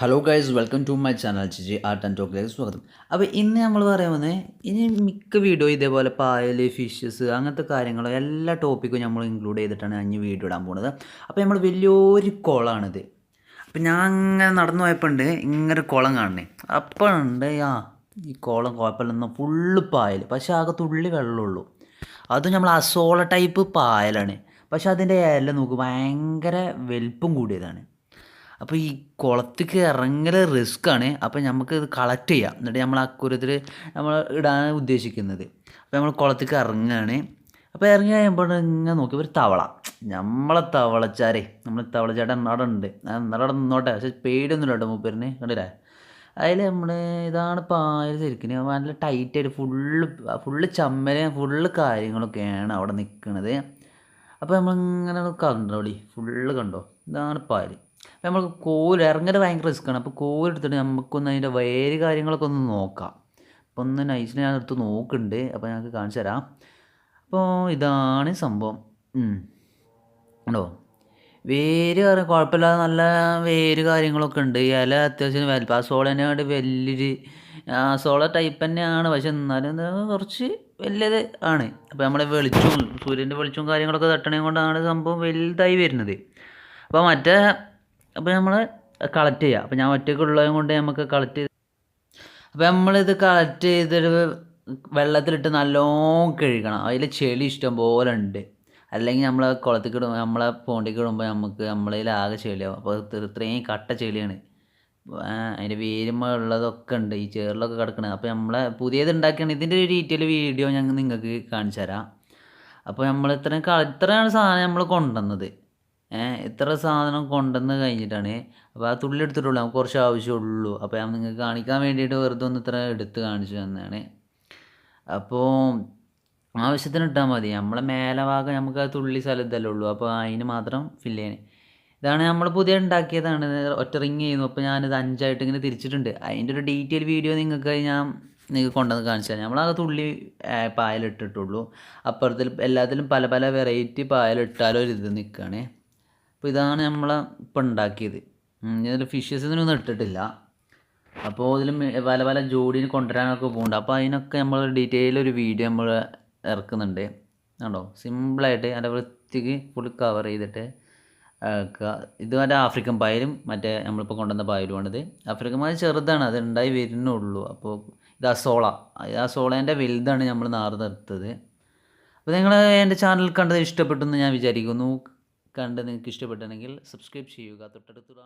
Hello guys welcome to my channel Jiji art and ടോക്കിലേക്ക് സ്വാഗതം. അപ്പോൾ ഇന്ന് നമ്മൾ പറയാൻ പോകുന്നത് ഇനി മിക്ക വീഡിയോ ഇതേപോലെ പായൽ ഫിഷസ് അങ്ങനത്തെ കാര്യങ്ങളും എല്ലാ ടോപ്പിക്കും നമ്മൾ ഇൻക്ലൂഡ് ചെയ്തിട്ടാണ് അഞ്ഞ് വീഡിയോ ഇടാൻ പോകുന്നത്. അപ്പോൾ നമ്മൾ വലിയൊരു കുളമാണിത്. അപ്പോൾ ഞാൻ അങ്ങനെ നടന്നു പോയപ്പോൾ ഉണ്ട് ഇങ്ങനെ കുളം കാണണേ. അപ്പോഴുണ്ട് ആ ഈ കുളം കുഴപ്പമില്ലെന്ന ഫുള്ള് പായൽ പക്ഷേ ആകെ തുള്ളി വെള്ളമുള്ളൂ. അതും നമ്മൾ അസോള ടൈപ്പ് പായലാണ്. പക്ഷേ അതിന്റെ ഇല നോക്ക് ഭയങ്കര വലിപ്പം കൂടിയതാണ്. അപ്പോൾ ഈ കുളത്തേക്ക് ഇറങ്ങൽ റിസ്ക്കാണ്. അപ്പോൾ നമുക്ക് ഇത് കളക്ട് ചെയ്യാം. എന്നിട്ട് നമ്മൾ അക്കുരത്തിൽ നമ്മൾ ഇടാൻ ഉദ്ദേശിക്കുന്നത്. അപ്പോൾ നമ്മൾ കുളത്തേക്ക് ഇറങ്ങുകയാണ് അപ്പോൾ ഇറങ്ങി കഴിയുമ്പോൾ ഇങ്ങനെ നോക്കി. ഒരു തവള. നമ്മളെ തവളച്ചാരേ. നമ്മൾ തവളച്ചാട്ട നടണ്ട് ഉണ്ട്. നടന്ന് നിന്നോട്ടെ. പക്ഷെ പേടിയൊന്നുമില്ല കേട്ടോ മൂപ്പരിന്. കണ്ടില്ലേ? അതിൽ നമ്മൾ ഇതാണ് പായൽ ശരിക്കും നല്ല ടൈറ്റായിട്ട് ഫുള്ള് ഫുള്ള് ചമ്മലും ഫുള്ള് കാര്യങ്ങളൊക്കെയാണ് അവിടെ നിൽക്കുന്നത് അപ്പോൾ നമ്മളിങ്ങനെ കണ്ടോളി ഫുള്ള് കണ്ടോ? ഇതാണ് പായൽ നമുക്ക് കോൽ ഇറങ്ങൽ ഭയങ്കര റിസ്ക്കാണ് അപ്പോൾ കോൽ എടുത്തിട്ട് നമുക്കൊന്ന് അതിന്റെ വേര് കാര്യങ്ങളൊക്കെ ഒന്ന് നോക്കാം. അപ്പോൾ ഒന്ന് നൈസിന് ഞാൻ എടുത്ത് നോക്കുന്നുണ്ട് അപ്പോൾ ഞങ്ങൾക്ക് കാണിച്ചു തരാം. അപ്പോൾ ഇതാണ് സംഭവം. ഉണ്ടോ വേര് കാരണം കുഴപ്പമില്ലാതെ നല്ല വേര് കാര്യങ്ങളൊക്കെ ഉണ്ട്. ഇല അത്യാവശ്യം വലിപ്പം ആ സോളനെക്കാട്ട് വലിയൊരു ആ സോള ടൈപ്പ് തന്നെയാണ്. പക്ഷെ എന്നാലും കുറച്ച് വലിയത് ആണ്. അപ്പോൾ നമ്മുടെ വെളിച്ചവും സൂര്യന്റെ വെളിച്ചവും കാര്യങ്ങളൊക്കെ തട്ടണേ കൊണ്ടാണ് സംഭവം വലുതായി വരുന്നത്. അപ്പോൾ മറ്റേ അപ്പോൾ നമ്മൾ കളക്ട് ചെയ്യുക അപ്പോൾ ഞാൻ ഒറ്റയ്ക്കുള്ളത് കൊണ്ട് നമുക്ക് കളക്ട് ചെയ്ത് അപ്പോൾ നമ്മളിത് കളക്ട് ചെയ്തിട്ട് വെള്ളത്തിലിട്ട് നല്ലോണം കഴുകണം. അതിൽ ചെളി ഇഷ്ടം പോലെ ഉണ്ട്. അല്ലെങ്കിൽ നമ്മൾ കുളത്തിൽ ഇടുമ്പോൾ നമ്മളെ പോണ്ടിക്ക് ഇടുമ്പോൾ നമുക്ക് നമ്മളതിൽ ആകെ ചെളിയാവും. അപ്പോൾ ഇത്രയും കട്ട ചെളിയാണ്. അതിന്റെ വേരുമ്മ ഉള്ളതൊക്കെ ഉണ്ട്. ഈ ചേറിലൊക്കെ കിടക്കണത്. അപ്പോൾ നമ്മളെ പുതിയത് ഉണ്ടാക്കിയാണ്. ഇതിന്റെ ഒരു ഡീറ്റെയിൽ വീഡിയോ ഞങ്ങൾ നിങ്ങൾക്ക് കാണിച്ചു തരാം. അപ്പോൾ നമ്മൾ ഇത്രയും ഇത്രയാണ് സാധനം നമ്മൾ കൊണ്ടുവന്നത്. ഇത്ര സാധനം കൊണ്ടുവന്ന് കഴിഞ്ഞിട്ടാണ്. അപ്പോൾ ആ തുള്ളി എടുത്തിട്ടുള്ളൂ. നമുക്ക് കുറച്ച് ആവശ്യമുള്ളൂ. അപ്പോൾ ഞാൻ നിങ്ങൾക്ക് കാണിക്കാൻ വേണ്ടിയിട്ട് വെറുതെ ഒന്ന് ഇത്ര എടുത്ത് കാണിച്ചു തന്നതാണ്. അപ്പോൾ ആവശ്യത്തിന് ഇട്ടാൽ മതി. നമ്മളെ മേലെ ഭാഗം നമുക്ക് ആ തുള്ളി സ്ഥലത്തല്ലേ ഉള്ളൂ. അപ്പോൾ അതിന് മാത്രം ഫില്ല് ചെയ്യണേ. ഇതാണ് നമ്മൾ പുതിയ ഉണ്ടാക്കിയതാണ്. ഒറ്റ റിങ് ചെയ്യുന്നു. അപ്പോൾ ഞാനിത് അഞ്ചായിട്ട് ഇങ്ങനെ തിരിച്ചിട്ടുണ്ട്. അതിന്റെ ഒരു ഡീറ്റെയിൽ വീഡിയോ നിങ്ങൾക്ക് ഞാൻ നിങ്ങൾക്ക് കൊണ്ടുവന്ന് കാണിച്ചു തരാം. നമ്മളാകെ തുള്ളി പായലിട്ടിട്ടുള്ളൂ. അപ്പുറത്തിൽ എല്ലാത്തിലും പല പല വെറൈറ്റി പായലിട്ടാലും ഒരു ഇത് നിൽക്കുകയാണേ. അപ്പോൾ ഇതാണ് നമ്മൾ ഇപ്പം ഉണ്ടാക്കിയത് ഇതിൽ ഫിഷസ് ഇതിനൊന്നും ഇട്ടിട്ടില്ല. അപ്പോൾ ഇതിൽ പല പല ജോഡിന് കൊണ്ടുവരാനൊക്കെ പോകുന്നുണ്ട് അപ്പോൾ അതിനൊക്കെ നമ്മൾ ഡീറ്റെയിൽ ഒരു വീഡിയോ നമ്മൾ ഇറക്കുന്നുണ്ട്. ആണോ സിമ്പിളായിട്ട് അതിന്റെ വൃത്തിക്ക് ഫുൾ കവർ ചെയ്തിട്ട് ഇത് മറ്റേ ആഫ്രിക്കൻ പായലും മറ്റേ നമ്മളിപ്പോൾ കൊണ്ടുവന്ന പായലുമാണിത് ആഫ്രിക്കൻ പായൽ ചെറുതാണ്. അത് ഉണ്ടായി വരുന്നുള്ളൂ. അപ്പോൾ ഇത് അസോള ഇത് അസോളേന്റെ വലുതാണ് നമ്മൾ നാറ് നിർത്തത് അപ്പോൾ നിങ്ങൾ എന്റെ ചാനൽ കണ്ടത് ഇഷ്ടപ്പെട്ടെന്ന് ഞാൻ വിചാരിക്കുന്നു. കണ്ട് നിങ്ങൾക്ക് ഇഷ്ടപ്പെട്ടെങ്കിൽ സബ്സ്ക്രൈബ് ചെയ്യുക. തൊട്ടടുത്തുള്ള